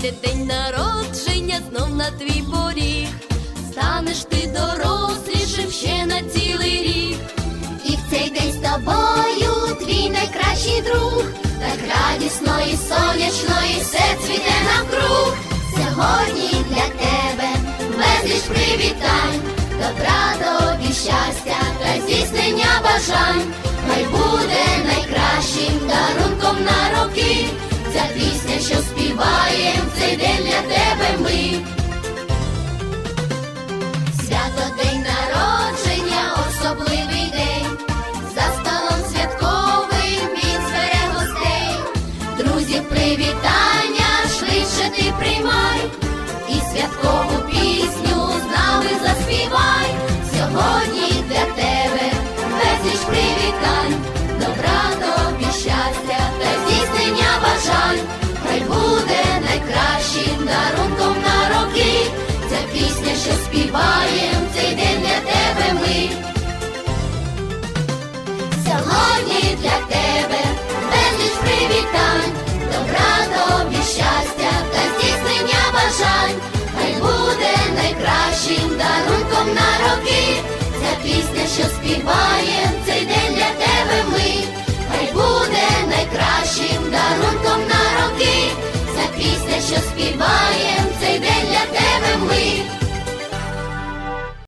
прийде день народження знов на твій поріг. Станеш ти дорослішим ще на цілий рік. І в цей день з тобою твій найкращий друг, так радісно і сонячно, і все цвіте навкруг. Сьогодні для тебе безліч привітань, добра тобі щастя та здійснення бажань. Хай буде Свято день народження, особливий день, за столом святковим він збере гостей, друзів привітання, швидше ти приймай, і святкову пісню з нами заспівай. Сьогодні для тебе безліч привітань, добра співаєм, цей день для тебе ми. Сьогодні для тебе безліч привітань, добра тобі щастя та здійснення бажань. Хай буде найкращим дарунком на роки. Ця пісня, що співаєм,